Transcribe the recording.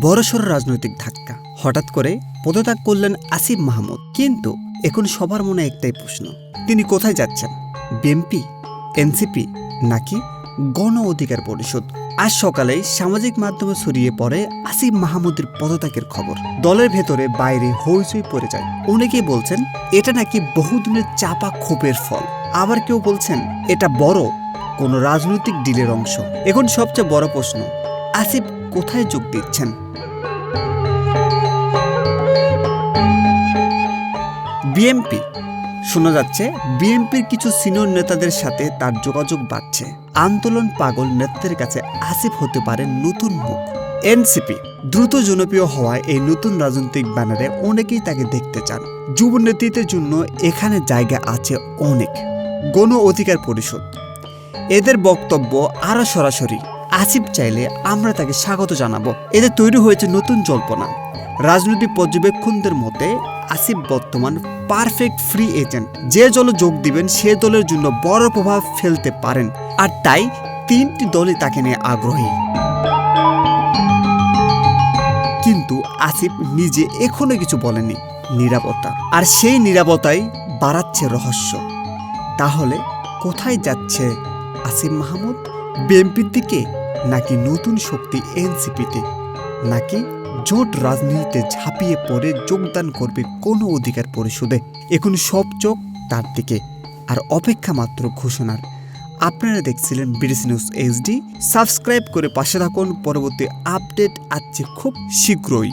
বড়সড় রাজনৈতিক ধাক্কা। হঠাৎ করে পদত্যাগ করলেন আসিফ মাহমুদ। কিন্তু এখন সবার মনে একটাই প্রশ্ন, তিনি কোথায় যাচ্ছেন? বিএনপি, এনসিপি নাকি গণ অধিকার পরিষদ? আজ সকালে সামাজিক মাধ্যমে ছড়িয়ে পড়ে আসিফ মাহমুদের পদত্যাগের খবর। দলের ভেতরে বাইরে হইচই পড়ে যায়। অনেকেই বলছেন, এটা নাকি বহুদিনের চাপা ক্ষোভের ফল। আবার কেউ বলছেন, এটা বড় কোনো রাজনৈতিক ডিলের অংশ। এখন সবচেয়ে বড় প্রশ্ন, আসিফ কোথায় যোগ দিচ্ছেন? বিএমপি শোনা যাচ্ছে বিএনপির কিছু সিনিয়র নেতাদের সাথে তার যোগাযোগ বাড়ছে। আন্দোলন পাগল নেতাদের কাছে আসিফ হতে পারে নতুন মুখ। এনসিপি, দ্রুত জনপ্রিয় হওয়ায় এই নতুন রাজনৈতিক ব্যানারে অনেকেই তাকে দেখতে চান। যুব নেতৃত্বের জন্য এখানে জায়গা আছে অনেক। গণ অধিকার পরিষদ এদের বক্তব্য আরও সরাসরি। আসিফ চাইলে আমরা তাকে স্বাগত জানাব। এতে তৈরি হয়েছে নতুন জল্পনা। রাজনৈতিক পর্যবেক্ষণদের মতে, আসিফ বর্তমান পারফেক্ট ফ্রি এজেন্ট যে দলে যোগ দিবেন, সে দলের জন্য বড় প্রভাব ফেলতে পারেন। আর তাই তিনটি দলই তাকে নিয়ে আগ্রহী। কিন্তু আসিফ নিজে এখনও কিছু বলেনি নিরাপত্তা। আর সেই নিরাপত্তাই বাড়াচ্ছে রহস্য। তাহলে কোথায় যাচ্ছে আসিম মাহমুদ, বিএনপির দিকে নাকি নতুন শক্তি এনসিপিতে? নাকি জোট রাজনীতিতে ঝাঁপিয়ে পড়ে যোগদান করবে কোনো অধিকার পরিষদে? এখন সব চোখ তার দিকে। আর অপেক্ষা মাত্র ঘোষণার। আপনারা দেখছিলেন ব্রিটিশ নিউজ এইচডি। সাবস্ক্রাইব করে পাশে থাকুন। পরবর্তী আপডেট আসছে খুব শীঘ্রই।